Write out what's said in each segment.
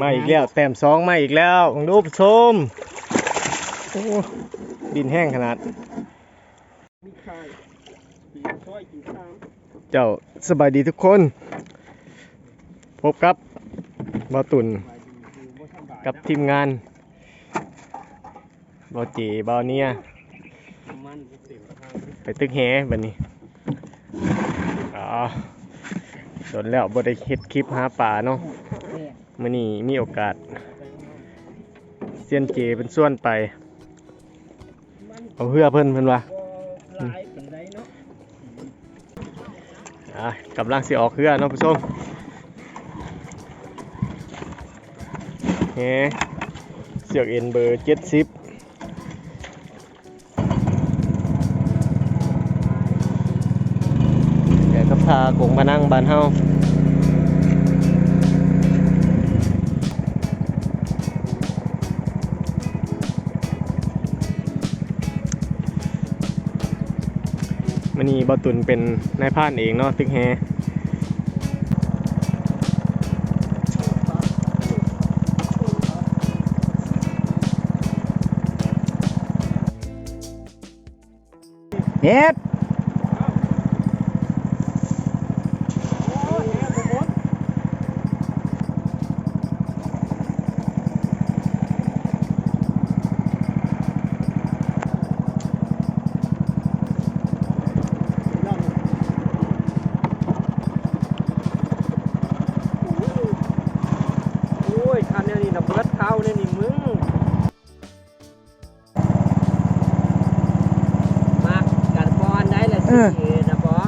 มาอีกแล้วแต้มสองมาอีกแล้วของดูผู้ชมดินแห้งขนาด เจ้าสบายดีทุกคน พบกับบอตุนกับทีมงานบอจีบอเนียไปตึกแฮบันนี้อ๋อโดนแล้วบ่ได้เฮ็ดคลิปหาป่าเนาะ มื้อนี้มีโอกาสเซียนเจเป็นส่วนไป เอาเฮือเพิ่นเพิ่นว่าบ่หลายปานใดเนาะอะกำลังสิออกเฮือเนาะผู้ชมเฮ้เสือกเอ็นเบอร์เจ็ดสิบแกก็พากงมานั่งบานเฮา นีบอตุนเป็นนายพานเองเนาะตึกแฮเฮ็ด เบิดเข้าแนวนี้มึงมากันปอนได้ละสินะบอ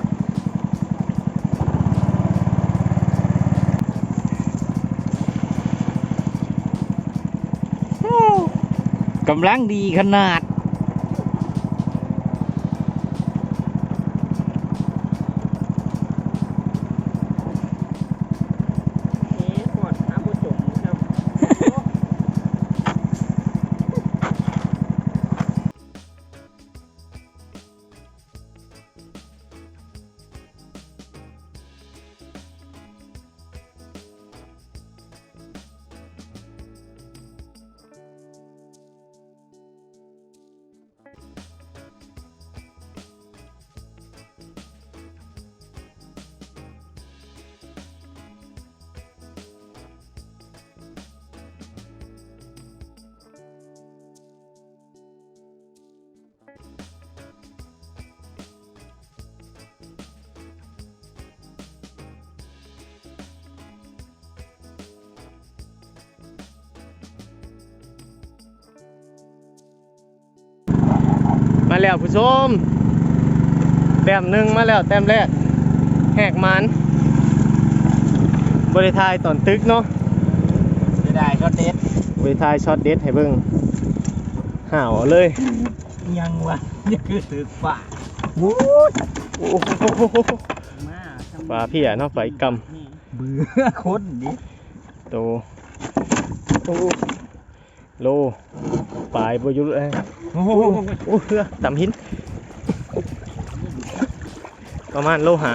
กำลังดีขนาด แล้วผู้ชม แต้มหนึ่งมาแล้วแต้มแรก แหกมันบริทายตอนตึกเนาะจะได้ก็เด็ดบริทายช็อตเด็ดให้เบิ่งห่าวเอาเลย ยังวะนี่คือตึกป่าโอ้โหมาทำปลาเพี่อะเนาะปลาอีกกนี่เบื่อคนดิำโตโอ้โล ปลายบยุเลยโอ้โหโอ้เรือต่ำหิน ประมาณโลหะ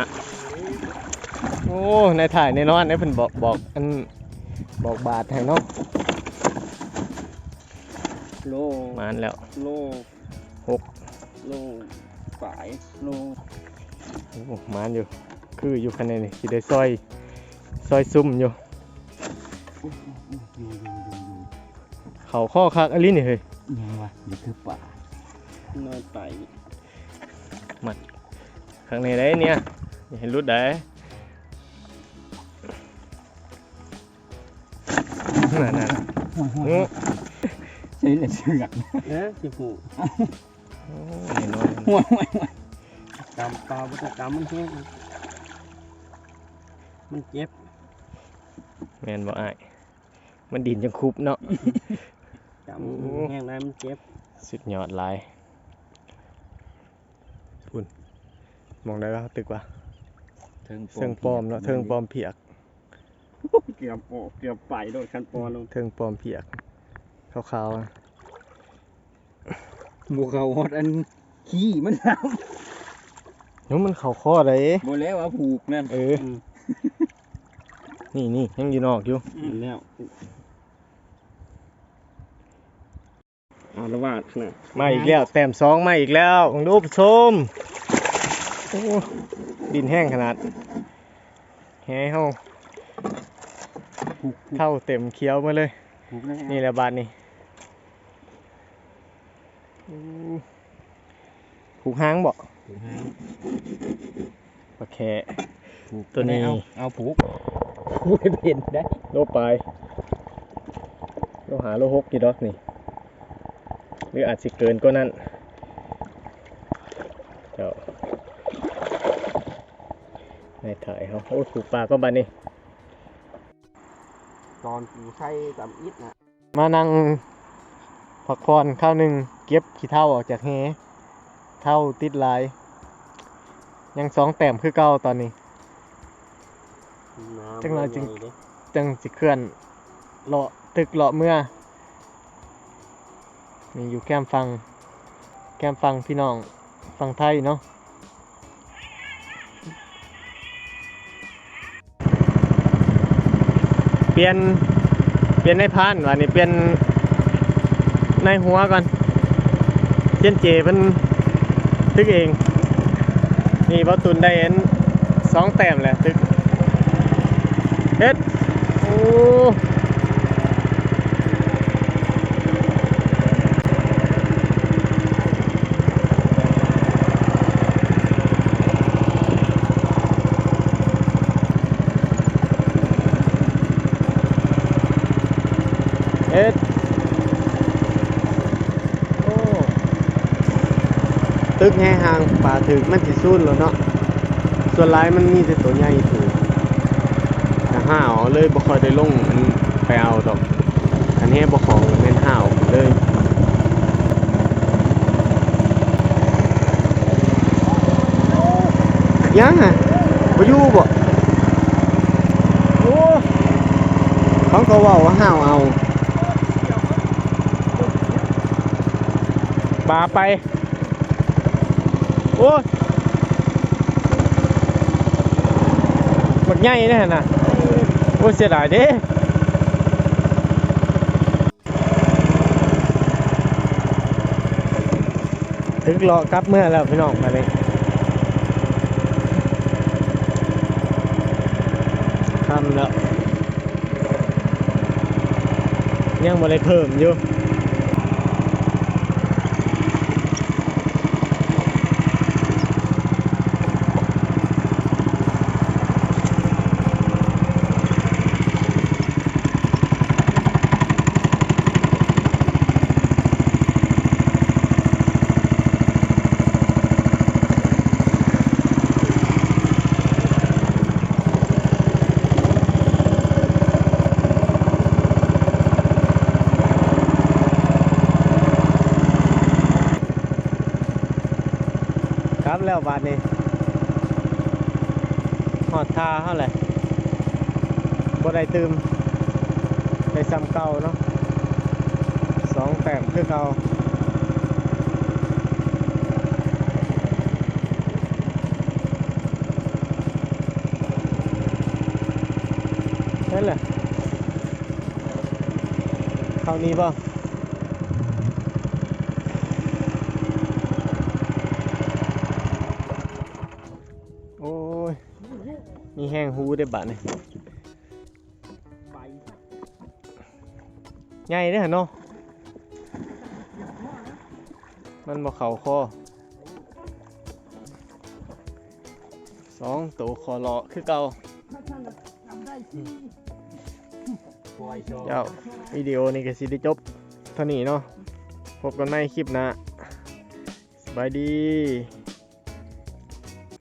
โอ้ในถ่ายในนอนในเพิ่นบอกบอกอันบอกบาทให้เนาะโลมานแล้ว โลหกโลฝายโลโอ้มานอยู่ คืออยู่คันนี้นี่สิได้ซอย ซอยซุ่มอยู่อยู่อยู่อยู่อยู่ เขาข้อคักอลินี่เฮ้ยยังวะนี่คือป่าน้อยไปข้างในได้เนี่ยอย่าเห็นรุดได้นั่นนั่นโอ้ใช่เลยเชือกเอ๊ะสิผูโอ้แน่นอนห่วยห่วยห่วยกำปลาบุตรกรรมมันแห้งมันเจ็บแม่นบ่อ้ายมันดินจังคุบเนาะ กำมันแห้งได้มันเจ็บ สุดยอดหลายคุณมองได้ว่าตึกว่าเทิงปลอมเนาะเทิงปลอมเพียก เกือบออกเกือบไปโดนคันปอลงเทิงปลอมเพียกขาวๆอะบวกเขาฮอดอันขี้มันน้เดี๋ยวมันเข่าข้อเลยำบ่แล้วว่าผูกนั่น เอออืมนี่นี่ยังอยู่นอกอยู่แล้ว เอาละวาดขนาดมาอีกแล้วแต้มสองมาอีกแล้วของดูผู้ชมโอ้ดินแห้งขนาดแห้เฮาผูกเท่าเต็มเคี้ยวมาเลยผูกแล้วนี่แหละบาทนี่อู้ผูกหางบ่ผูกให้ปลาแค่ผูกตัวนี้เอาเอาผูกผูกให้เป็นได้โลปลายโลหาโลหกกี่ดอกนี่ หรืออาจสิเกินก็นั่นเจ้าในถ่ายเขาโอ้ยผูกปลาก็บานนี่ตอนกูใช้ตำอิดนะมานั่งพักผ่อนข้าวหนึ่งเก็บขี้เท่าออกจากแฮเท่าติดลาย ยังสองแต้มคือเก่าตอนนี้น้ำจังหวะจึงใญ่เด้จังสิเคลื่อนเลาะตึกเลาะเมื่อ มีอยู่แก้มฟัง แก้มฟังพี่น้องฟังไทยเนาะเปลี่ยนเปลี่ยนในพานว่านี่เปลี่ยนในหัวก่อนเจนเจเพิ่นตึกเองนี่บอตุนได้เห็นสองแต้มแหละตึกเฮ็ดโอ้ เฮ็ดโอ้ตึกแห่ห่างป่าถึกมันสิสูนแล้วเนาะส่วนหลายมันมีแต่ตัวใหญ่ถูกแต่ห้าวเลยบ่ค่อยได้ลงมันไปเอาดอก อันนี้บ่ของแม่นห้าวเลยยังอะบ่อยู่บ่โอ้เขาก็เว้าว่าห้าวเอา ปลาไป โอ้ยบักใหญ่แน่น่ะโอ้ยเสียดายเด้ถึงรอกลับเมื่อแล้วพี่น้องมาเลยทำแล้วยังมาเลยเพิ่มอยู่ แล้วบาทนี้หอดทาเท่าไหร่บ่ได้ตืมได้ซ้ำเก่าเนาะสองแต้มคือเก่านั่นแหละเข้านี้ป่ะ มีแห้งหูได้บาดนี่ไปใหญ่เด้อเนาะมันบ่เข่าคอสองตัวคอเลาะคือเก่าปล่อยโชว์เจ้าวิดีโอนี้ก็สิได้จบเท่านี้เนาะพบกันใหม่คลิปหน้าสบายดี